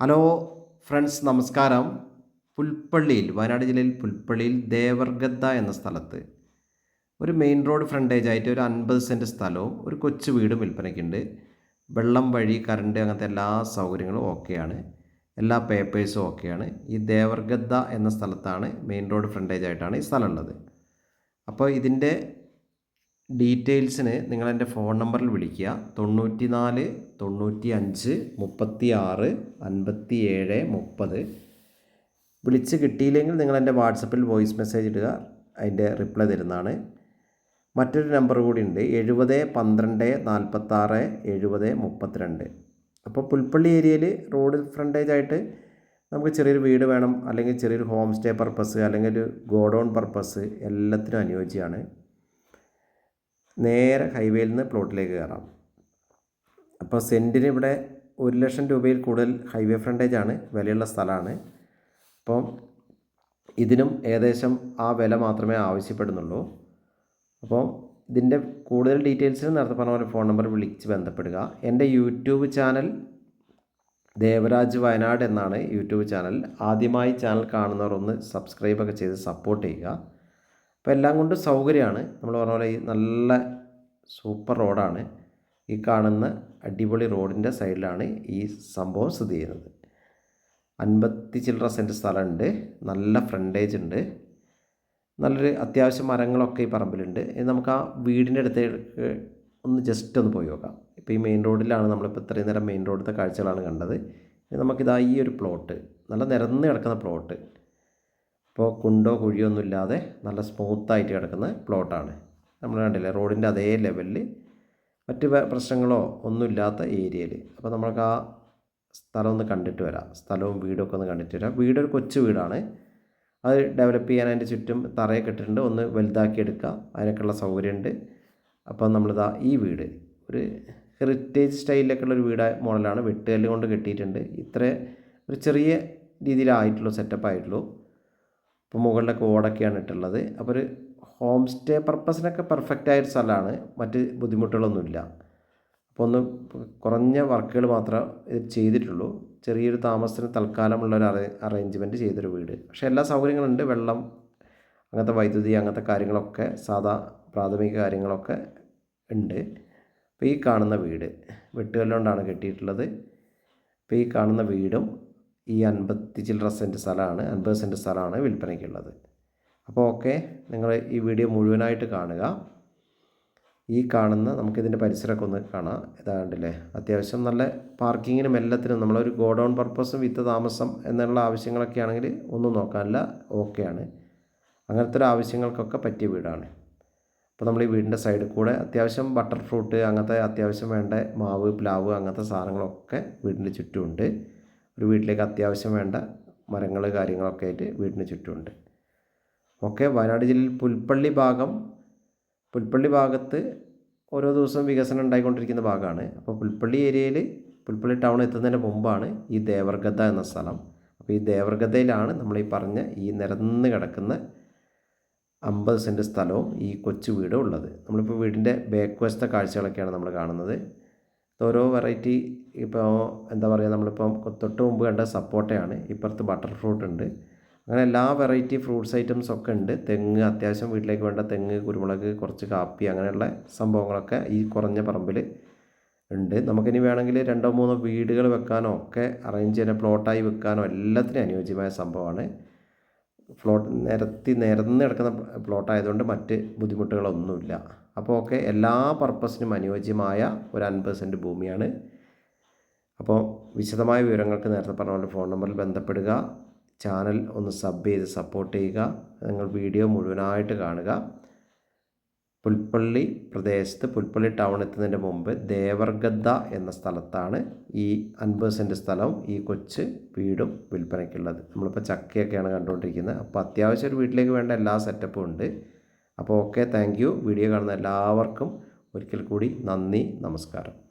Hello friends നമസ്കാരം. പുൽപ്പള്ളിയിൽ വയനാട് ജില്ലയിൽ പുൽപ്പള്ളിയിൽ ദേവർഗദ്ദ എന്ന സ്ഥലത്ത് ഒരു മെയിൻ റോഡ് ഫ്രണ്ടേജ് ആയിട്ട് ഒരു അൻപത് സെന്റ് സ്ഥലവും ഒരു കൊച്ചു വീടും വിൽപ്പനയ്ക്കുണ്ട്. വെള്ളം വഴി കറണ്ട് അങ്ങനത്തെ എല്ലാ സൗകര്യങ്ങളും ഓക്കെയാണ്. എല്ലാ പേപ്പേഴ്സും ഓക്കെയാണ്. ഈ ദേവർഗദ്ദ എന്ന സ്ഥലത്താണ് മെയിൻ റോഡ് ഫ്രണ്ടേജ് ആയിട്ടാണ് ഈ സ്ഥലമുള്ളത് അപ്പോൾ ഇതിന്റെ ഡീറ്റെയിൽസിന് നിങ്ങൾ എന്റെ ഫോൺ നമ്പറിൽ വിളിക്കുക. തൊണ്ണൂറ്റി നാല് തൊണ്ണൂറ്റി അഞ്ച് മുപ്പത്തി ആറ് അൻപത്തി ഏഴ് മുപ്പത്. വിളിച്ച് കിട്ടിയില്ലെങ്കിൽ നിങ്ങൾ എന്റെ വാട്സപ്പിൽ വോയിസ് മെസ്സേജ് ഇടുക. അതിന്റെ റിപ്ലൈ തരുന്നതാണ്. മറ്റൊരു നമ്പർ കൂടി ഉണ്ട്. എഴുപത് പന്ത്രണ്ട് നാൽപ്പത്താറ് എഴുപത് മുപ്പത്തിരണ്ട്. അപ്പോൾ പുൽപ്പള്ളി ഏരിയയിൽ റോഡ് ഫ്രണ്ടേജ് ആയിട്ട് നമുക്ക് ചെറിയൊരു വീട് വേണം. അല്ലെങ്കിൽ ചെറിയൊരു ഹോം സ്റ്റേ പർപ്പസ് അല്ലെങ്കിൽ ഒരു ഗോഡൗൺ പർപ്പസ് എല്ലാത്തിനും അനുയോജ്യമാണ്. നേരെ ഹൈവേയിൽ നിന്ന് പ്ലോട്ടിലേക്ക് കയറാം. അപ്പോൾ സെന്റിന് ഇവിടെ ഒരു ലക്ഷം രൂപയിൽ കൂടുതൽ ഹൈവേ ഫ്രണ്ടേജ് ആണ് വിലയുള്ള സ്ഥലമാണ്. അപ്പം ഇതിനും ഏകദേശം ആ വില മാത്രമേ ആവശ്യപ്പെടുന്നുള്ളൂ. അപ്പോൾ ഇതിന്റെ കൂടുതൽ ഡീറ്റെയിൽസിന് നേരത്തെ പറഞ്ഞ പോലെ ഫോൺ നമ്പർ വിളിച്ച് ബന്ധപ്പെടുക. എന്റെ യൂട്യൂബ് ചാനൽ ദേവരാജ് വയനാട് എന്നാണ് യൂട്യൂബ് ചാനൽ ആദ്യമായി ചാനൽ കാണുന്നവർ ഒന്ന് സബ്സ്ക്രൈബൊക്കെ ചെയ്ത് സപ്പോർട്ട് ചെയ്യുക. അപ്പോൾ എല്ലാം കൊണ്ട് സൗകര്യമാണ്. നമ്മൾ പറഞ്ഞ പോലെ ഈ നല്ല സൂപ്പർ റോഡാണ്. ഈ കാണുന്ന അടിപൊളി റോഡിന്റെ സൈഡിലാണ് ഈ സംഭവം സ്ഥിതി ചെയ്യുന്നത്. അൻപത്തി ചില്ലറ സെന്റ് സ്ഥലമുണ്ട്. നല്ല ഫ്രണ്ടേജ് ഉണ്ട്. നല്ലൊരു അത്യാവശ്യം മരങ്ങളൊക്കെ ഈ പറമ്പിലുണ്ട്. ഇനി നമുക്ക് ആ വീടിന്റെ അടുത്തേക്ക് ഒന്ന് ജസ്റ്റ് ഒന്ന് പോയി നോക്കാം. ഇപ്പോൾ ഈ മെയിൻ റോഡിലാണ് നമ്മളിപ്പോൾ ഇത്രയും നേരം മെയിൻ റോഡിലത്തെ കാഴ്ചകളാണ് കണ്ടത്. ഇനി നമുക്കിതാ ഈ ഒരു പ്ലോട്ട് നല്ല നിരന്ന് കിടക്കുന്ന പ്ലോട്ട്. ഇപ്പോൾ കുണ്ടോ കുഴിയോ ഒന്നുമില്ലാതെ നല്ല സ്മൂത്തായിട്ട് കിടക്കുന്ന പ്ലോട്ടാണ് നമ്മൾ കണ്ടില്ലേ റോഡിന്റെ അതേ ലെവലിൽ മറ്റ് പ്രശ്നങ്ങളോ ഒന്നുമില്ലാത്ത ഏരിയയിൽ അപ്പോൾ നമ്മൾക്ക് ആ സ്ഥലം ഒന്ന് കണ്ടിട്ട് വരാം. സ്ഥലവും വീടൊക്കെ ഒന്ന് കണ്ടിട്ട് വരാം. വീടൊരു കൊച്ചു വീടാണ്. അത് ഡെവലപ്പ് ചെയ്യാൻ അതിന്റെ ചുറ്റും തറയൊക്കെ ഇട്ടിട്ടുണ്ട്. ഒന്ന് വലുതാക്കി എടുക്കുക അതിനൊക്കെയുള്ള സൗകര്യമുണ്ട്. അപ്പോൾ നമ്മളിതാ ഈ വീട് ഒരു ഹെറിറ്റേജ് സ്റ്റൈലിലൊക്കെയുള്ള ഒരു വീട് മോഡലാണ് വെട്ടുകല്ല് കൊണ്ട് കെട്ടിയിട്ടുണ്ട്. ഇത്ര ഒരു ചെറിയ രീതിയിലായിട്ടുള്ളൂ സെറ്റപ്പ് ആയിട്ടുള്ളൂ. ഇപ്പോൾ മുകളിലൊക്കെ ഓടൊക്കെയാണ് ഇട്ടുള്ളത്. അപ്പോൾ ഒരു ഹോം സ്റ്റേ പർപ്പസിനൊക്കെ പെർഫെക്റ്റ് ആയൊരു സ്ഥലമാണ്. മറ്റ് ബുദ്ധിമുട്ടുകളൊന്നുമില്ല. അപ്പോൾ ഒന്ന് കുറഞ്ഞ വർക്കുകൾ മാത്രമേ ഇത് ചെയ്തിട്ടുള്ളൂ. ചെറിയൊരു താമസത്തിന് തൽക്കാലമുള്ള ഒരു അറേ അറേഞ്ച്മെന്റ് ചെയ്തൊരു വീട്. പക്ഷേ എല്ലാ സൗകര്യങ്ങളുണ്ട്. വെള്ളം അങ്ങനത്തെ വൈദ്യുതി അങ്ങനത്തെ കാര്യങ്ങളൊക്കെ സാധാ പ്രാഥമിക കാര്യങ്ങളൊക്കെ ഉണ്ട്. അപ്പോൾ ഈ കാണുന്ന വീട് വെട്ടുകല്ലുകൊണ്ടാണ് കെട്ടിയിട്ടുള്ളത്. അപ്പോൾ ഈ കാണുന്ന വീടും ഈ അൻപത്തി ചില്ലറ സെന്റ് സ്ഥലമാണ് അൻപത് സെന്റ് സ്ഥലമാണ് വിൽപ്പനയ്ക്കുള്ളത്. അപ്പോൾ ഓക്കെ നിങ്ങൾ ഈ വീഡിയോ മുഴുവനായിട്ട് കാണുക. ഈ കാണുന്ന നമുക്കിതിന്റെ പരിസരമൊക്കെ ഒന്ന് കാണാം. ഇതാണ്ടില്ലേ? അത്യാവശ്യം നല്ല പാർക്കിങ്ങിനും എല്ലാത്തിനും നമ്മളൊരു ഗോഡൗൺ പർപ്പസും വിത്ത് താമസം എന്നുള്ള ആവശ്യങ്ങളൊക്കെ ആണെങ്കിൽ ഒന്നും നോക്കാനില്ല. ഓക്കെയാണ് അങ്ങനത്തെ ഒരു ആവശ്യങ്ങൾക്കൊക്കെ പറ്റിയ വീടാണ്. അപ്പോൾ നമ്മൾ ഈ വീടിന്റെ സൈഡിൽ കൂടെ അത്യാവശ്യം ബട്ടർ ഫ്രൂട്ട് അങ്ങനത്തെ അത്യാവശ്യം വേണ്ട മാവ് പ്ലാവ് അങ്ങനത്തെ സാധനങ്ങളൊക്കെ വീടിന്റെ ചുറ്റുമുണ്ട്. ഒരു വീട്ടിലേക്ക് അത്യാവശ്യം വേണ്ട മരങ്ങൾ കാര്യങ്ങളൊക്കെ ആയിട്ട് വീടിന് ചുറ്റുമുണ്ട്. ഓക്കെ വയനാട് ജില്ലയിൽ പുൽപ്പള്ളി ഭാഗം പുൽപ്പള്ളി ഭാഗത്ത് ഓരോ ദിവസവും വികസനം ഉണ്ടായിക്കൊണ്ടിരിക്കുന്ന ഭാഗമാണ്. അപ്പോൾ പുൽപ്പള്ളി ഏരിയയിൽ പുൽപ്പള്ളി ടൗൺ എത്തുന്നതിന് മുമ്പാണ് ഈ ദേവർഗത എന്ന സ്ഥലം. അപ്പോൾ ഈ ദേവർഗതയിലാണ് നമ്മൾ ഈ പറഞ്ഞ ഈ നിരന്ന് കിടക്കുന്ന അമ്പത് സെന്റ് സ്ഥലവും ഈ കൊച്ചു വീടും ഉള്ളത്. നമ്മളിപ്പോൾ വീടിന്റെ ബാക്ക് വശത്തെ കാഴ്ചകളൊക്കെയാണ് നമ്മൾ കാണുന്നത്. ഓരോ വെറൈറ്റി ഇപ്പോൾ എന്താ പറയുക നമ്മളിപ്പം തൊട്ട് മുമ്പ് കണ്ട സപ്പോട്ടയാണ്. ഇപ്പുറത്ത് ബട്ടർ ഫ്രൂട്ട് ഉണ്ട്. അങ്ങനെ എല്ലാ വെറൈറ്റി ഫ്രൂട്ട്സ് ഐറ്റംസ് ഒക്കെ ഉണ്ട്. തെങ്ങ് അത്യാവശ്യം വീട്ടിലേക്ക് വേണ്ട തെങ്ങ് കുരുമുളക് കുറച്ച് കാപ്പി അങ്ങനെയുള്ള സംഭവങ്ങളൊക്കെ ഈ കുറഞ്ഞ പറമ്പിൽ ഉണ്ട്. നമുക്കിനി വേണമെങ്കിൽ രണ്ടോ മൂന്നോ വീടുകൾ വെക്കാനോ ഒക്കെ അറേഞ്ച് ചെയ്യാനോ പ്ലോട്ടായി വെക്കാനോ എല്ലാത്തിനും അനുയോജ്യമായ സംഭവമാണ്. ഫ്ലോട്ട് നിരത്തി നിരന്ന് കിടക്കുന്ന പ്ലോട്ടായതുകൊണ്ട് മറ്റ് ബുദ്ധിമുട്ടുകളൊന്നുമില്ല. അപ്പോൾ ഒക്കെ എല്ലാ പർപ്പസിനും അനുയോജ്യമായ ഒരു അൻപത് സെന്റ് ഭൂമിയാണ്. അപ്പോൾ വിശദമായ വിവരങ്ങൾക്ക് നേരത്തെ പറഞ്ഞ പോലെ ഫോൺ നമ്പറിൽ ബന്ധപ്പെടുക ചാനൽ ഒന്ന് സബ് ചെയ്ത് സപ്പോർട്ട് ചെയ്യുക നിങ്ങൾ വീഡിയോ മുഴുവനായിട്ട് കാണുക. പുൽപ്പള്ളി പ്രദേശത്ത് പുൽപ്പള്ളി ടൗൺ എത്തുന്നതിന്റെ മുമ്പ് ദേവർഗദ്ദ എന്ന സ്ഥലത്താണ് ഈ അൻപത് സെന്റ് സ്ഥലവും ഈ കൊച്ച് വീടും വിൽപ്പനയ്ക്കുള്ളത്. നമ്മളിപ്പോൾ ചക്കയൊക്കെയാണ് കണ്ടുകൊണ്ടിരിക്കുന്നത്. അപ്പോൾ അത്യാവശ്യം ഒരു വീട്ടിലേക്ക് വേണ്ട എല്ലാ സെറ്റപ്പും ഉണ്ട്. അപ്പോൾ ഓക്കെ താങ്ക് വീഡിയോ കാണുന്ന എല്ലാവർക്കും ഒരിക്കൽ കൂടി നന്ദി നമസ്കാരം.